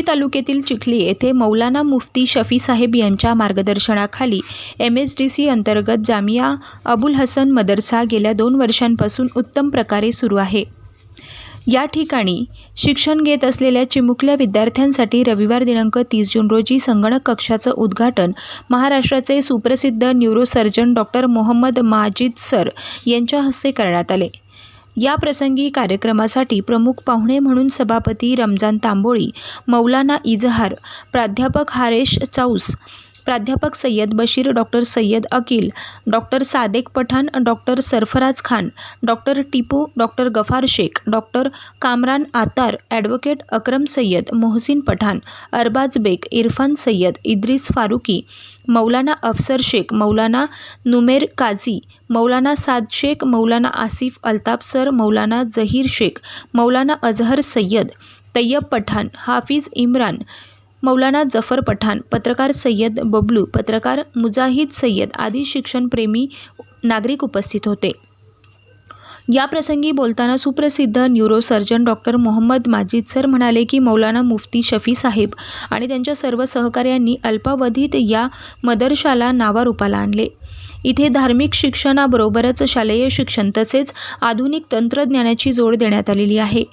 आष्टी तालुक्यातील चिखली येथे मौलाना मुफ्ती शफी साहेब यांच्या मार्गदर्शनाखाली एम एस डी सी अंतर्गत जामिया अबुल हसन मदरसा गेल्या दोन वर्षांपासून उत्तम प्रकारे सुरू आहे. या ठिकाणी शिक्षण घेत असलेल्या चिमुकल्या विद्यार्थ्यांसाठी रविवार दिनांक तीस जून रोजी संगणक कक्षाचं उद्घाटन महाराष्ट्राचे सुप्रसिद्ध neurosurgeon doctor Mohammed Majid sir यांच्या हस्ते करण्यात आले. या प्रसंगी कार्यक्रमासाठी प्रमुख पाहुणे म्हणून सभापती रमजान तांबोळी मौलाना इजहार प्राध्यापक हारेश चाऊस प्राध्यापक Sayyad Bashir doctor Sayyad Akil doctor Sadek Pathan doctor Sarfaraz Khan doctor Tipu doctor Gaffar Shaikh doctor Kamran Attar advocate Akram Sayyad Mohsin Pathan Arbaz Baig Irfan Sayyad Idris Farooqui मौलाना अफसर शेख मौलाना नुमेर काझी मौलाना साद शेख मौलाना आसिफ अल्ताफ सर मौलाना जहीर शेख मौलाना अजहर सय्यद तय्यब पठाण हाफिज इम्रान मौलाना जफर पठाण पत्रकार सय्यद बबलू पत्रकार मुजाहिद सय्यद आदी शिक्षणप्रेमी नागरिक उपस्थित होते. या प्रसंगी बोलताना सुप्रसिद्ध neurosurgeon doctor Mohammed Majid sir म्हणाले की मौलाना मुफ्ती शफी साहेब आणि त्यांच्या सर्व सहकार्यांनी अल्पावधीत या मदरशाला नावारूपाला आणले. इथे धार्मिक शिक्षणाबरोबरच शालेय शिक्षण तसेच आधुनिक तंत्रज्ञानाची जोड देण्यात आलेली आहे.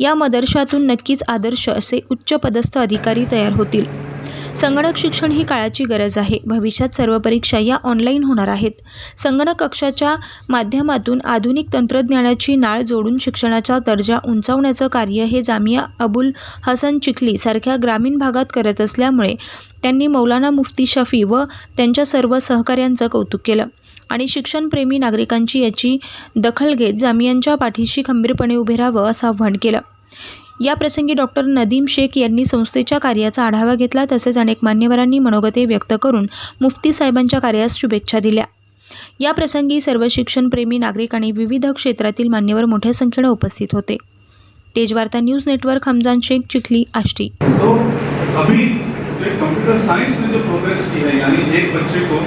या मदरशातून नक्कीच आदर्श असे उच्चपदस्थ अधिकारी तयार होतील. संगणक शिक्षण ही काळाची गरज आहे. भविष्यात सर्व परीक्षा या ऑनलाईन होणार आहेत. संगणक कक्षाच्या माध्यमातून आधुनिक तंत्रज्ञानाची नाळ जोडून शिक्षणाचा दर्जा उंचावण्याचं कार्य हे जामिया अबुल हसन चिखली सारख्या ग्रामीण भागात करत असल्यामुळे त्यांनी मौलाना मुफ्ती शफी व त्यांच्या सर्व सहकाऱ्यांचं कौतुक केलं. आणि शिक्षणप्रेमी नागरिकांची याची दखल घेत जामियांच्या पाठीशी खंबीरपणे उभे राहावं असं आव्हान केलं. या प्रसंगी डॉक्टर नदीम शेख यांनी संस्थेच्या कार्याचा आढावा घेतला. तसेच अनेक मान्यवरांनी मनोगते व्यक्त करून मुफ्ती साहेबांच्या कार्यास शुभेच्छा दिल्या. या प्रसंगी सर्व शिक्षणप्रेमी नागरिक आणि विविध क्षेत्रातील मान्यवर मोठ्या संख्येनं उपस्थित होते. Tejvarta news network Hamjan Shaikh Chikhali Ashti. तो अभी जो कंप्यूटर साइंस ने जो प्रोग्रेस की है यानी एक बच्चे को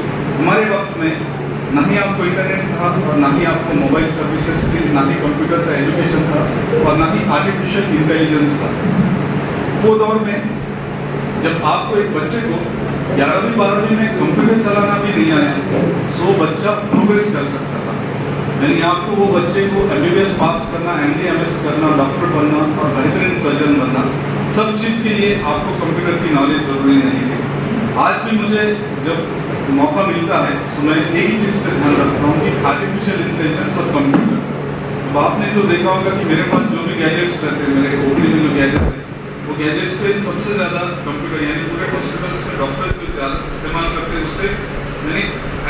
हमारे वक्त में ना ही आपको इंटरनेट था और ना ही आपको मोबाइल सर्विसेज़ थी ना ही कंप्यूटर से एजुकेशन था और ना ही आर्टिफिशियल इंटेलिजेंस था। वो दौर में जब आपको एक बच्चे को ग्यारहवीं, बारहवीं में कंप्यूटर चलाना भी नहीं आया तो वो बच्चा प्रोग्रेस कर सकता था। यानी आपको वो बच्चे को एम पास करना एम करना डॉक्टर बनना और बेहतरीन सर्जन बनना, सब चीज़ के लिए आपको कंप्यूटर की नॉलेज ज़रूरी नहीं थी। आज भी मुझे जब मौका मिलता है तो मैं एक ही चीज़ पर ध्यान रखता हूँ कि आर्टिफिशियल इंटेलिजेंस और कंप्यूटर अब आपने जो देखा होगा कि मेरे पास जो भी गैजेट्स रहते हैं, मेरे ओपनी में जो गैजेट्स हैं, वो गैजेट्स पे सबसे ज़्यादा कंप्यूटर यानी पूरे हॉस्पिटल्स में डॉक्टर जो ज़्यादा इस्तेमाल करते हैं, उससे मैंने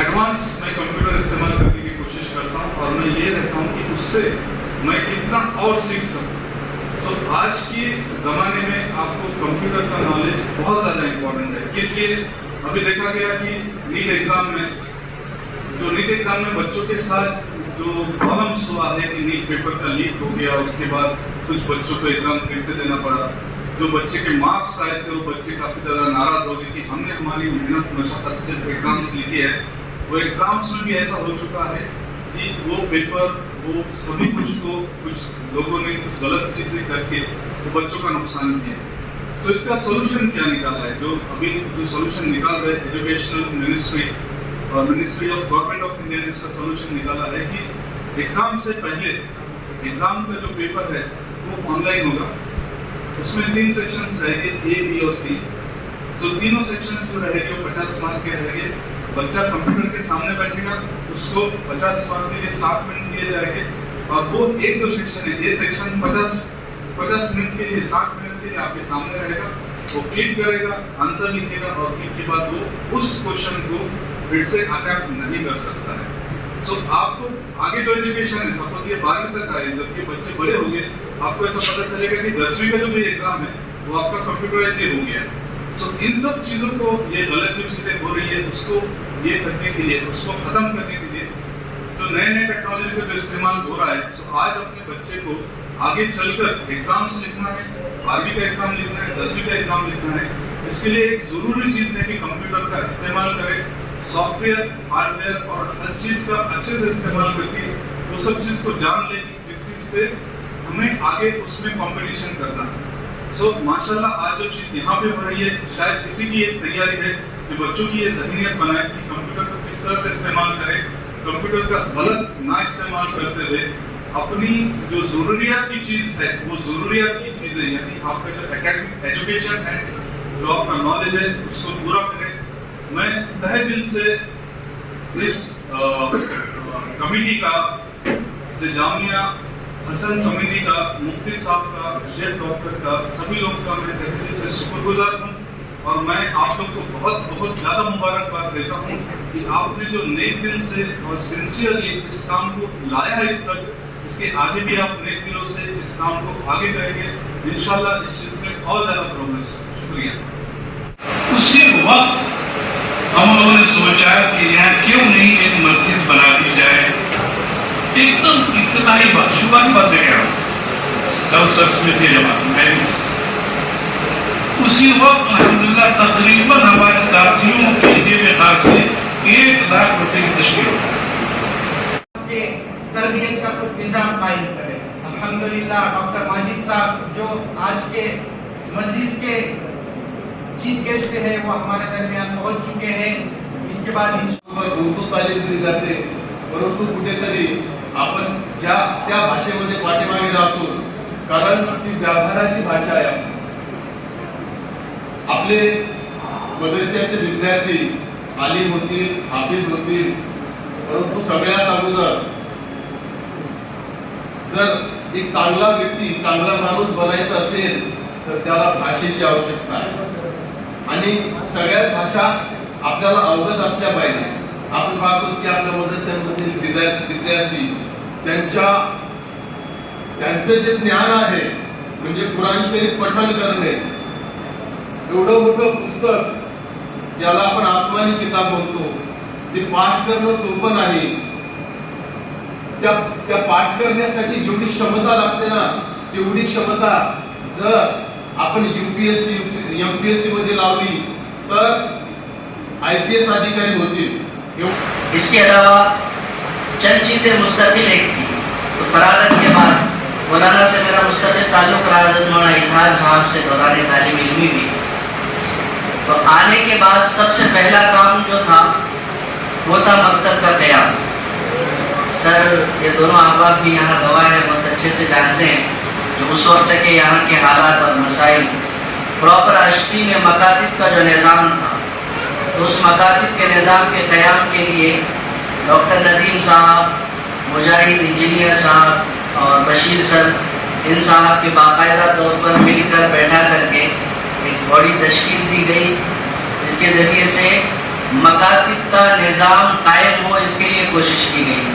एडवांस मैं कंप्यूटर इस्तेमाल करने की कोशिश करता हूँ और मैं ये रहता हूँ कि उससे मैं कितना और सीख सकूँ। सो आज के ज़माने में आपको कंप्यूटर का नॉलेज बहुत ज़्यादा इम्पोर्टेंट है। किस लिए? अभी देखा गया कि नीट एग्ज़ाम में, जो नीट एग्ज़ाम में बच्चों के साथ जो प्रॉब्लम्स हुआ है कि नीट पेपर का लीक हो गया, उसके बाद कुछ बच्चों को एग्ज़ाम फिर से देना पड़ा। जो बच्चे के मार्क्स आए थे, वो बच्चे काफ़ी ज़्यादा नाराज़ हो गए कि हमने हमारी मेहनत, मशक्क़त से एग्ज़ाम्स लिखे हैं। वो एग्ज़ाम्स में भी ऐसा हो चुका है कि वो पेपर वो सभी कुछ को कुछ लोगों ने कुछ गलत चीज़ें करके वो बच्चों का नुकसान किया तो इसका सोल्यूशन क्या निकाला है? जो अभी जो सोल्यूशन निकाल रहे एजुकेशनल मिनिस्ट्री और ministry of government of India ने इसका सोल्यूशन निकाला है कि एग्ज़ाम से पहले एग्ज़ाम का जो पेपर है, वो ऑनलाइन होगा। उसमें तीन सेक्शंस रहेंगे ए बी और सी जो तीनों सेक्शंस जो रहेंगे, वो पचास मार्क के रहेंगे। बच्चा कंप्यूटर के सामने बैठेगा, उसको पचास मार्क के लिए सात मिनट दिए जाएँगे। और वो एक जो सेक्शन है ए सेक्शन पचास पचास मिनट के लिए सात मिनट के लिए आपके सामने रहेगा वो क्लिक करेगा आंसर लिखेगा और क्लिक के बाद वो उस क्वेश्चन को फिर से अटैम्प्ट नहीं कर सकता है। सो आपको आगे जो एजुकेशन है सपोज़ ये बारहवीं तक आए जब ये बच्चे बड़े हो गए आपको ऐसा पता चलेगा कि दसवीं का जो भी एग्ज़ाम है वो आपका कंप्यूटराइज ही हो गया सो so, इन सब चीज़ों को ये गलत जो चीज़ें हो रही है उसको ये करने के लिए उसको खत्म करने के लिए जो नए नए टेक्नोलॉजी का जो इस्तेमाल हो रहा है सो so, आज अपने बच्चे को आगे चलकर एग्ज़ाम्स लिखना है बारहवीं का एग्ज़ाम लिखना है, दसवीं का एग्ज़ाम लिखना है। इसके लिए एक ज़रूरी चीज़ है कि कंप्यूटर का इस्तेमाल करें सॉफ्टवेयर हार्डवेयर और हर चीज़ का अच्छे से इस्तेमाल करके वो सब चीज़ को जान ले कि जिस चीज़ से हमें आगे उसमें कंपटीशन करना है। सो माशाल्लाह, आज जो चीज़ यहाँ पे हो रही है, शायद इसी की एक तैयारी है कि बच्चों की ये जहनीत बनाए कि कंप्यूटर को किस तरह से इस्तेमाल करें। कंप्यूटर का गलत ना इस्तेमाल करते हुए अपनी जो जरूरियात की चीज़ है, वो जरूरियात की चीज़ें, यानी आपका जो एकेडमिक एजुकेशन है, जो आपका नॉलेज है, उसको पूरा करें। मैं तहे दिल से इस कमेटी का जामिया हसन कमेटी का, मुफ्ती साहब का शेख डॉक्टर का, सभी लोग का मैं तहे दिल से शुक्रगुजार हूँ। और मैं आप लोग को बहुत बहुत ज़्यादा मुबारकबाद देता हूँ कि आपने जो नेक दिल से और सिंसियरली इस काम को लाया है इस तक इसके आगे भी आप नेक दिलों से इस काम को आगे करेंगे। इंशाल्लाह इस चीज़ में और ज़्यादा प्रोग्रेस शुक्रिया। उसी वक्त हम लोगों ने सोचा कि यहाँ क्यों नहीं एक मस्जिद बना दी जाए। एकदम इफ्तदाही बात शुरुआती बात दे गया तब सब में थे जमा मैं उसी वक्त अल्हम्दुलिल्लाह तकरीबन हमारे साथियों की जेब खासी एक लाख रुपए की तश्कील हो तरबियत का कुछ निज़ाम कायम करें। अल्हम्दुलिल्लाह डॉक्टर माजिद साहब जो आज के मजलिस के चीफ गेस्ट हैं वो हमारे दरमियान पहुंच चुके हैं। इसके बाद उर्दू तालीम दिली जाते परंतु कुठेतरी आपण ज्या त्या भाषेमध्ये पाठीमागे राहतो? कारण ती व्यापाराची भाषा आहे आपले मदरशाचे विद्यार्थी आलिम होतील हाफिज होतील परंतु सगळ्यात अगोदर जर एक चांगला व्यक्ती चांगला माणूस बनायचा असेल तर त्याला भाषेची आवश्यकता आहे. आणि सगळ्याच भाषा आपल्याला अवगत असल्या पाहिजे. आपण पाहतो की आपल्या मदरशांमधील विद्यार्थी विद्यार्थी त्यांच्या त्यांचं जे ज्ञान आहे म्हणजे कुराण शरीफ पठण करणे एवढं मोठं पुस्तक ज्याला आपण आसमानी किताब म्हणतो ते पाठ करणं सोपं नाही. त्या त्या पाठ करण्यासाठी जेवढी क्षमता लागते ना, तेवढी क्षमता जर आपण युपीएससी एमपीएससी मध्ये लावली, तर आय पी एस अधिकारी होतील. इसके अलावा चंद चीज़ें मुस्तकिल एक थी तो फरागत के बाद मौलाना से मेरा मुस्तकिल ताल्लुक रहा हज़रत मौलाना इजहार साहब से दौरान तालीम इल्मी भी तो आने के बाद सबसे पहला काम जो था, वो था मकतब का क़याम। सर, ये दोनों अहबाब भी यहाँ गवाह है, बहुत अच्छे से जानते हैं। जो उस वक्त के यहाँ के हालात और मसाइल। प्रॉपर अश्ती में मकातिब का जो निज़ाम था तो उस मकातब के निज़ाम के क़्याम के लिए डॉक्टर नदीम साहब, मुजाहिद इंजीनियर साहब और बशीर सर, इन साहब के बाकायदा तौर पर मिलकर बैठा करके एक बड़ी तश्कील दी गई, जिसके ज़रिए से मकातब का निज़ाम कायम हो, इसके लिए कोशिश की गई।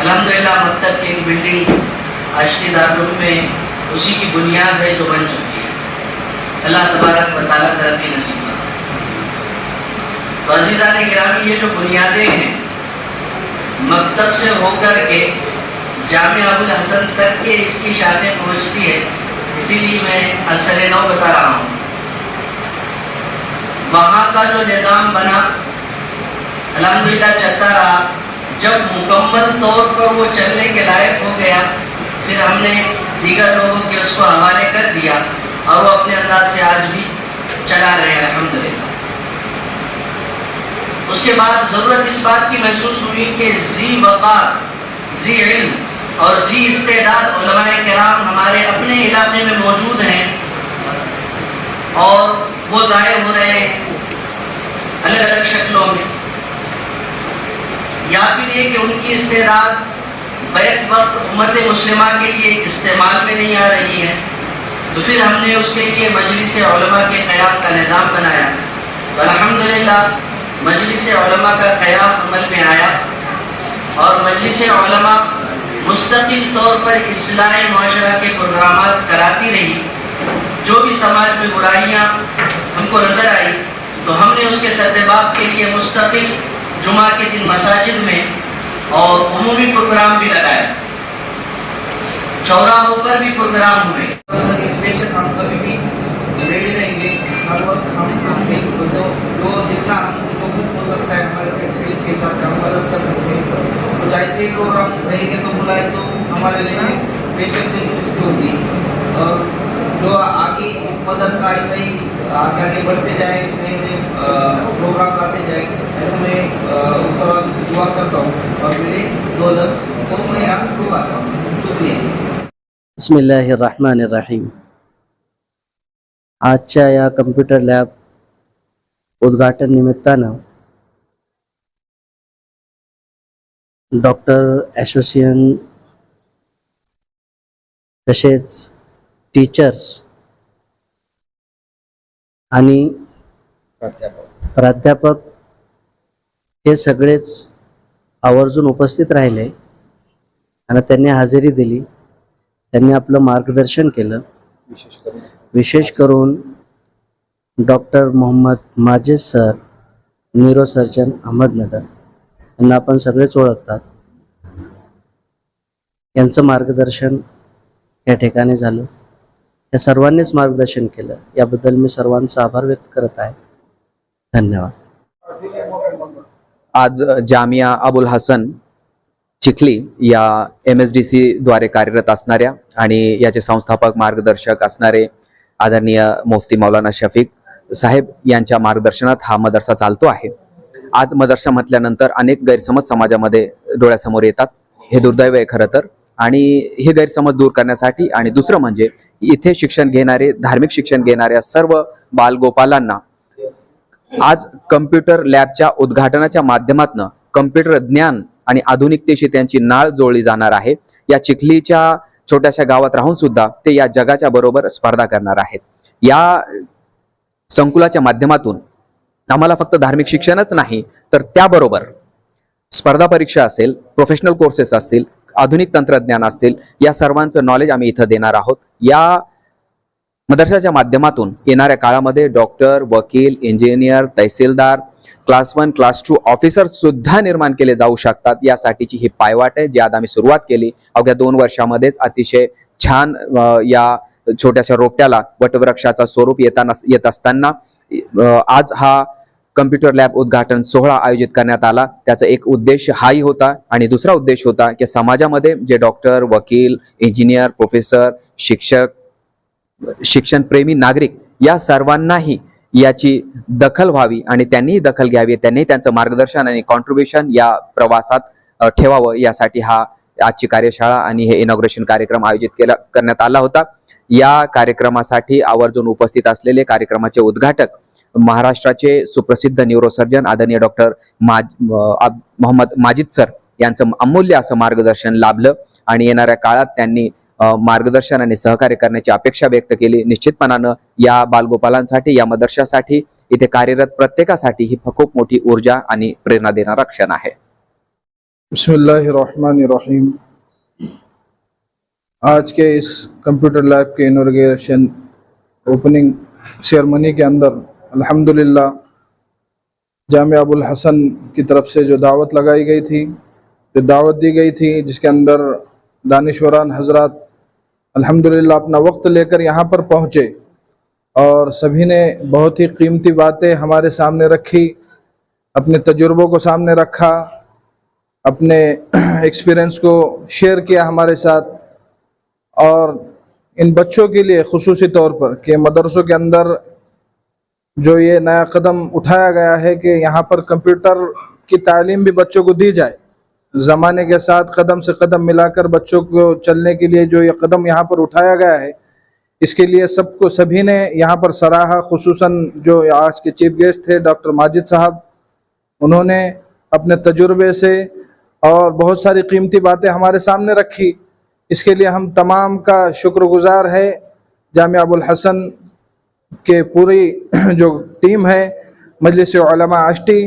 अल्हम्दुलिल्लाह, मकतब की एक बिल्डिंग अश्ती दारुल में, उसी की बुनियाद है जो बन चुकी है। अल्लाह तबारक व ताला तरक्की नसीब तो अजीज़ा ने गिरामी, ये जो बुनियादें हैं, मकतब से होकर के जामिया अबुल हसन तक के इसकी शाखें पहुँचती है, इसीलिए मैं असर नौ बता रहा हूँ। वहाँ का जो निज़ाम बना, अल्हम्दुलिल्लाह, चलता रहा। जब मुकम्मल तौर पर वो चलने के लायक हो गया, फिर हमने दीगर लोगों के उसको हवाले कर दिया और वो अपने अंदाज से आज भी चला रहे हैं, अल्हम्दुलिल्लाह। उसके बाद ज़रूरत इस बात की महसूस हुई कि जी वक़ार जी इल्म और जी इस्तेदाद कराम हमारे अपने इलाके में मौजूद हैं और वो ज़ाय हो रहे हैं अलग अलग शक्लों में। या फिर ये कि उनकी इस्तेदाद बैक वक्त उम्मत मुस्लिमा के लिए इस्तेमाल में नहीं आ रही है। तो फिर हमने उसके लिए मजलिस के क़्याम का निज़ाम बनाया। तो अल्हम्दुलिल्लाह, मजलिस का क़याम अमल में आया और मजलिस मुस्तकिल तौर पर इस्लाह माशरा के प्रोग्राम कराती रही। जो भी समाज में बुराइयाँ हमको नज़र आई तो हमने उसके सद्दबाब के लिए मुस्तकिल जुमा के दिन मसाजिद में और उमूमी प्रोग्राम भी लगाए। चौराहों पर भी प्रोग्राम हुए। बेशक हम कभी भी रेडी रहेंगे। हर वक्त हम अपनी जो जो जितना हमसे जो कुछ हो सकता है, हमारे फैक्ट्री के हिसाब से हम मदद कर सकते हैं। तो जैसे ही प्रोग्राम रहेंगे तो बुलाए तो हमारे लिए बेशक दिल खुशी होगी। और जो आगे इस मदरसा ऐसे ही आगे आगे बढ़ते जाए नए नए प्रोग्राम लाते जाए ऐसे मैं ऊपर वाले से दुआ करता हूँ और मेरे दो लफ्ज को मैं यहाँ डुबाता हूँ। शुक्रिया। बसमीम आजच्या या कम्प्युटर लॅब उद्घाटन निमित्तानं डॉक्टर ॲसोसिएशन तसेच टीचर्स आणि प्राध्यापक. हे सगळेच आवर्जून उपस्थित राहिले आणि त्यांनी हजेरी दिली. त्यांनी आपलं मार्गदर्शन केलं. विशेष करून. Doctor Mohammed Majid sir neurosurgeon Ahmednagar यांना आपण सगळेच ओळखतात. यांचं मार्गदर्शन या ठिकाणी झालं. या सर्वांनीच मार्गदर्शन केलं. याबद्दल मी सर्वांचा आभार व्यक्त करत आहे. धन्यवाद. आज जामिया अबुल हसन चिखली या एम एस डी सी द्वारे कार्यरत असणाऱ्या आणि याचे संस्थापक मार्गदर्शक असणारे आदरणीय मुफ्ती मौलाना शफीक साहेब यांच्या मार्गदर्शनात हा मदरसा चालतो आहे. आज मदरसा म्हटल्यानंतर अनेक गैरसमज समाजामध्ये डोळ्यासमोर येतात. हे दुर्दैव आहे खरं तर. आणि हे गैरसमज दूर करण्यासाठी आणि दुसरं म्हणजे इथे शिक्षण घेणारे धार्मिक शिक्षण घेणाऱ्या सर्व बालगोपालांना आज कम्प्युटर लॅबच्या उद्घाटनाच्या माध्यमातून कम्प्युटर ज्ञान आणि आधुनिकतेशी त्यांची नाळ जोडली जाणार आहे. या चिखलीच्या छोट्याशा गावात राहून सुद्धा ते या जगाच्या बरोबर स्पर्धा करणार आहेत. या संकुलाच्या माध्यमातून आम्हाला फक्त धार्मिक शिक्षणच नाही तर त्याबरोबर स्पर्धा परीक्षा असेल प्रोफेशनल कोर्सेस असतील आधुनिक तंत्रज्ञान असतील या सर्वांचं नॉलेज आम्ही इथं देणार आहोत. या मदरशाच्या माध्यमातून येणाऱ्या काळामध्ये डॉक्टर वकील engineer tehsildar class one class two officer सुद्धा निर्माण केले जाऊ शकतात. यासाठीची ही पायवाट आहे जी आज आम्ही सुरुवात केली. अवघ्या दोन वर्षामध्येच अतिशय छान या छोट्याशा रोपट्याला वटवृक्षाचा स्वरूप येताना येत असताना आज हा कम्प्युटर लॅब उद्घाटन सोहळा आयोजित करण्यात आला. त्याचा एक उद्देश हाही होता आणि दुसरा उद्देश होता की समाजामध्ये जे डॉक्टर वकील इंजिनियर प्रोफेसर शिक्षक शिक्षणप्रेमी नागरिक या सर्वांनाही याची दखल व्हावी आणि त्यांनीही दखल घ्यावी त्यांनी त्यांचं मार्गदर्शन आणि कॉन्ट्रीब्युशन या प्रवासात ठेवावं यासाठी हा आजची कार्यशाळा आणि हे इनॉग्रेशन कार्यक्रम आयोजित केला करण्यात आला होता. या कार्यक्रमासाठी आवर्जून उपस्थित असलेले कार्यक्रमाचे उद्घाटक महाराष्ट्राचे सुप्रसिद्ध न्यूरोसर्जन आदरणीय डॉक्टर माज मोहम्मद माजिद सर यांचं अमूल्य असं मार्गदर्शन लाभलं आणि येणाऱ्या काळात त्यांनी मार्गदर्शन आणि सहकार्य करण्याची अपेक्षा व्यक्त केली. निश्चितपणानं या बालगोपालांसाठी या मदरशासाठी इथे कार्यरत प्रत्येकासाठी ही खूप मोठी ऊर्जा आणि प्रेरणा देणारा क्षण आहे. बसमीम आज के इस कंप्यूटर लैब के इनोग्रेशन ओपनिंग सेरेमनी के अंदर अल्हम्दुलिल्लाह जामिया अबुल हसन की तरफ से जो दावत लगाई गई थी जो दावत दी गई थी जिसके अंदर दानिश्वरान हजरत अल्हम्दुलिल्लाह, अपना वक्त लेकर यहाँ पर पहुँचे। और सभी ने बहुत ही कीमती बातें हमारे सामने रखी, अपने तजुर्बों को सामने रखा, अपने एक्सपीरियंस को शेयर किया हमारे साथ। और इन बच्चों के लिए खसूसी तौर पर कि मदरसों के अंदर जो ये नया कदम उठाया गया है कि यहाँ पर कंप्यूटर की तालीम भी बच्चों को दी जाए। ज़माने के साथ कदम से कदम मिलाकर बच्चों को चलने के लिए जो ये कदम यहाँ पर उठाया गया है, इसके लिए सबको सभी ने यहाँ पर सराहा, खसूसन जो आज के चीफ गेस्ट थे, डॉक्टर माजिद साहब, उन्होंने अपने तजुर्बे से और बहुत सारी कीमती बातें हमारे सामने रखी। इसके लिए हम तमाम का शुक्रगुजार है। जामिया अबुल हसन के पूरी जो टीम है मजलिस आष्टी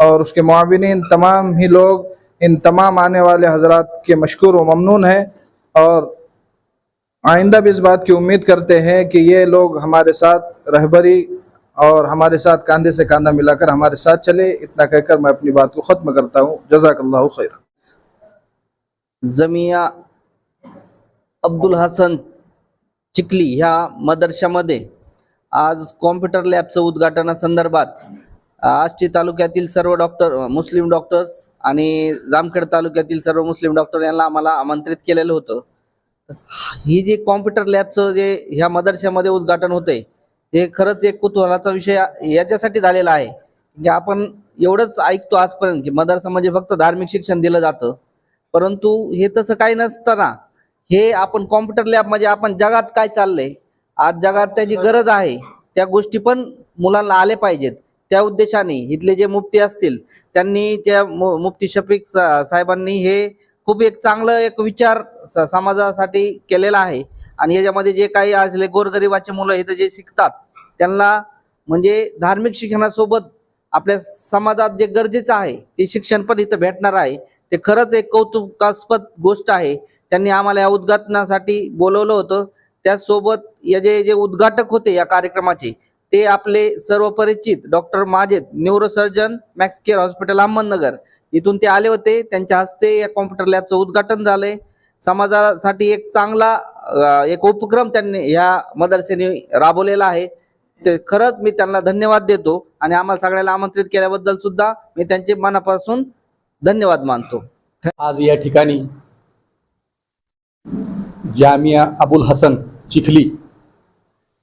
और उसके मुआविन तमाम ही लोग इन तमाम आने वाले हजरात के मशहूर व ममनून हैं और आइंदा भी इस बात की उम्मीद करते हैं कि ये लोग हमारे साथ रहबरी और हमारे साथ कंधे से कंधा मिलाकर हमारे साथ चले। इतना कहकर मैं अपनी बात को ख़त्म करता हूँ। जजाकल्ला खैर। जमिया अब्दुल हसन चिखली ह्या मदरशामध्ये आज कॉम्प्युटर लॅबचं उद्घाटनासंदर्भात आष्टी तालुक्यातील सर्व डॉक्टर मुस्लिम डॉक्टर्स आणि जामखेड तालुक्यातील सर्व मुस्लिम डॉक्टर यांना आम्हाला आमंत्रित केलेलं होतं. ही जी कॉम्प्युटर लॅबचं जे ह्या मदरशामध्ये उद्घाटन होतंय हे खरंच एक कुतूहलाचा विषय याच्यासाठी झालेला आहे. की आपण एवढंच ऐकतो आजपर्यंत की मदरसा म्हणजे फक्त धार्मिक शिक्षण दिलं जातं. परंतु हे तसं काही नसताना हे आपण कॉम्प्युटर लॅब म्हणजे आपण जगात काय चाललंय? आज जगात त्याची गरज आहे. त्या गोष्टी पण मुलांना आले पाहिजेत. त्या उद्देशाने इथले जे मुफ्ती असतील त्यांनी त्या मु- मुफ्ती शफीक सा- साहेबांनी हे खूप एक चांगलं एक विचार स- समाजासाठी केलेला आहे. आणि याच्यामध्ये जे काही असले गोरगरिबाचे मुलं इथं जे शिकतात त्यांना म्हणजे धार्मिक शिक्षणासोबत आपल्या समाजात जे गरजेचं आहे ते शिक्षण पण इथं भेटणार आहे. ते खरंच एक कौतुकास्पद गोष्ट आहे. त्यांनी आम्हाला या उद्घाटनासाठी बोलवलं होतं. त्यासोबत या जे जे उद्घाटक होते या कार्यक्रमाचे ते आपले सर्व परिचित doctor Majed neurosurgeon Max Care hospital Ahmednagar. इथून ते आले होते. त्यांच्या हस्ते या कॉम्प्युटर लॅबचं उद्घाटन झालंय. समाजासाठी एक चांगला एक उपक्रम त्यांनी ह्या मदरसेने राबवलेला आहे. ते खरंच मी त्यांना धन्यवाद देतो आणि आम्हाला सगळ्याला आमंत्रित केल्याबद्दल सुद्धा मी त्यांचे मनापासून धन्यवाद मानतो. आज या ठिकाणी जामिया अबुल हसन चिखली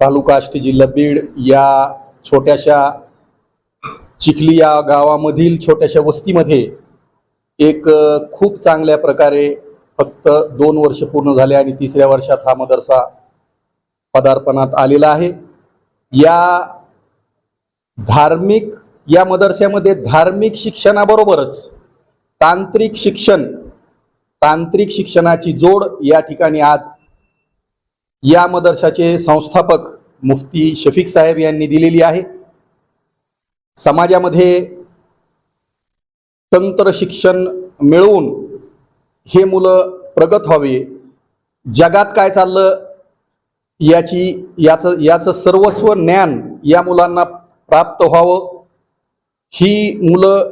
तालुका आष्टी जिल्हा बीड या छोट्याशा चिखली या गावामधील छोट्याशा वस्तीमध्ये एक खूप चांगल्या प्रकारे फक्त दोन वर्ष पूर्ण झाले आणि तिसऱ्या वर्षात हा मदरसा पदार्पणात आलेला आहे. या धार्मिक या मदरस्यामध्ये धार्मिक शिक्षणाबरोबरच तांत्रिक शिक्षण तांत्रिक शिक्षणाची जोड या ठिकाणी आज या मदरशाचे संस्थापक मुफ्ती शफीक साहेब यांनी दिलेली आहे. समाजामध्ये तंत्र शिक्षण मिळवून हे मुलं प्रगत व्हावे. जगात काय चाललं याची याचं याचं सर्वस्व ज्ञान या मुलांना प्राप्त व्हावं. ही मुलं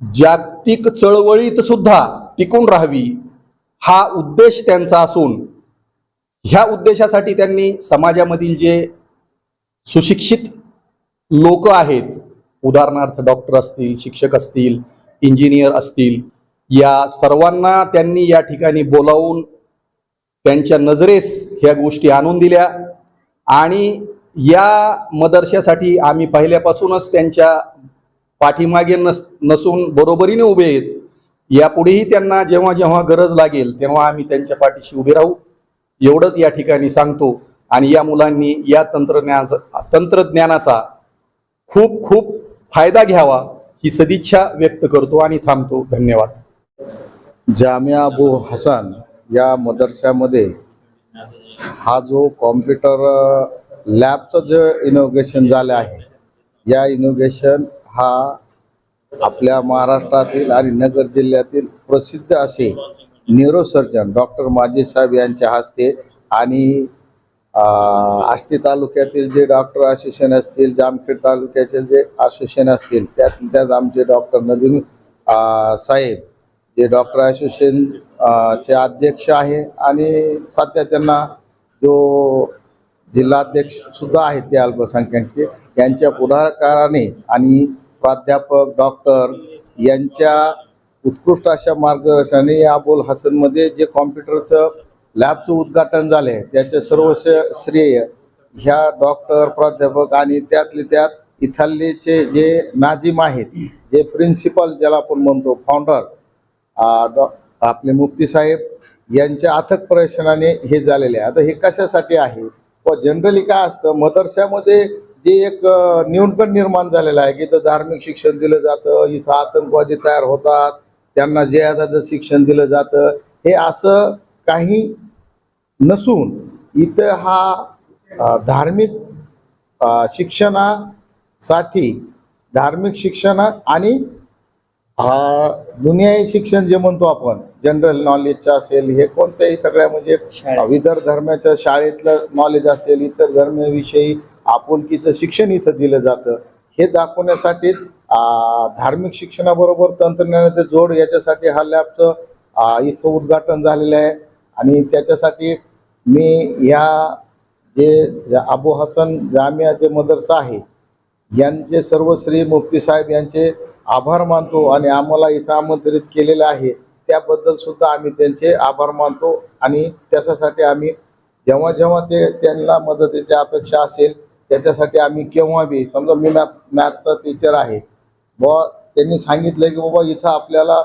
जागतिक चळवळीत सुद्धा टिकून राहावी हा उद्देश त्यांचा असून ह्या उद्देशासाठी त्यांनी समाजामधील जे सुशिक्षित लोक आहेत उदाहरणार्थ डॉक्टर असतील शिक्षक असतील इंजिनियर असतील या सर्वांना त्यांनी या ठिकाणी बोलावून त्यांच्या नजरेस ह्या गोष्टी आणून दिल्या आणि या मदरशासाठी आम्ही पहिल्यापासूनच त्यांच्या पाठीमागे नस नसून बरोबरीने उभे आहेत. यापुढेही त्यांना जेव्हा जेव्हा गरज लागेल तेव्हा आम्ही त्यांच्या पाठीशी उभे राहू. एवढंच या ठिकाणी सांगतो. आणि या मुलांनी या तंत्रज्ञानाचा तंत्रज्ञानाचा खूप खूप फायदा घ्यावा ही सदिच्छा व्यक्त करतो आणि थांबतो. धन्यवाद. जामिया अबू हसन या मदरशामध्ये हा जो कॉम्प्युटर लॅबचं जे इनोव्हेशन झालं आहे या इनोव्हेशन हा आपल्या महाराष्ट्रातील आणि नगर जिल्ह्यातील प्रसिद्ध असे न्यूरोसर्जन डॉक्टर माजी साहेब यांच्या हस्ते आणि आष्टी तालुक्यातील जे डॉक्टर असोसिएशन असतील जामखेड तालुक्याचे जे असोसिएशन असतील त्यातील त्यात आमचे डॉक्टर नवीन साहेब जे डॉक्टर असोसिएशन चे अध्यक्ष आहे आणि सध्या त्यांना जो जिल्हाध्यक्ष सुद्धा आहेत ते अल्पसंख्याकचे यांच्या पुढाकाराने आणि प्राध्यापक डॉक्टर यांच्या उत्कृष्ट अशा मार्गदर्शनाने या अबुल हसनमध्ये जे कॉम्प्युटरचं लॅबचं उद्घाटन झालं आहे त्याचे सर्व श्रेय ह्या डॉक्टर प्राध्यापक आणि त्यातले त्यात इथालीचे जे नाजिम आहेत जे प्रिन्सिपल ज्याला आपण म्हणतो फाउंडर डॉ आपले मुफ्ती साहेब यांच्या अथक प्रयशनाने हे झालेले आहे. आता हे कशासाठी आहे? व जनरली काय असतं? मदरशामध्ये जे एक न्यूनगण निर्माण झालेला आहे की इथं धार्मिक शिक्षण दिलं जातं इथं आतंकवादी तयार होतात त्यांना जे शिक्षण दिलं जातं हे असं काही नसून इथं हा धार्मिक शिक्षणासाठी धार्मिक शिक्षण आणि हा दुनियाई शिक्षण जे म्हणतो आपण जनरल नॉलेजचं असेल हे कोणत्याही सगळ्या म्हणजे इतर धर्माच्या शाळेतलं नॉलेज असेल इतर धर्माविषयी आपुलकीचं शिक्षण इथं दिलं जातं. हे दाखवण्यासाठी धार्मिक शिक्षणाबरोबर तंत्रज्ञानाचं जोड याच्यासाठी हा लॅबचं इथं उद्घाटन झालेलं आहे. आणि त्याच्यासाठी मी या जे जे अबू हसन जामिया जे मदरसा आहे यांचे सर्व श्री मुफ्ती साहेब यांचे आभार मानतो आणि आम्हाला इथं आमंत्रित केलेलं आहे. त्याबद्दल सुद्धा आम्ही त्यांचे आभार मानतो आणि त्याच्यासाठी आम्ही जेव्हा जेव्हा ते त्यांना मदतीची अपेक्षा असेल त्याच्यासाठी आम्ही केव्हा बी समजा मी मॅथ मॅथचा टीचर आहे बा त्यांनी सांगितलं की बाबा इथं आपल्याला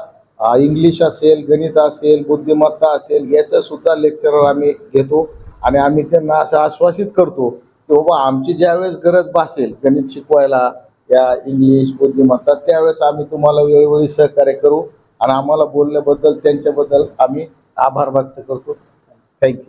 इंग्लिश असेल गणित असेल बुद्धिमत्ता असेल याचं सुद्धा लेक्चरर आम्ही घेतो आणि आम्ही त्यांना असं आश्वासित करतो की बाबा आमची ज्यावेळेस गरज भासेल गणित शिकवायला या इंग्लिश बुद्धिमत्ता त्यावेळेस आम्ही तुम्हाला वेळोवेळी सहकार्य करू आणि आम्हाला बोलल्याबद्दल त्यांच्याबद्दल आम्ही आभार व्यक्त करतो. थँक्यू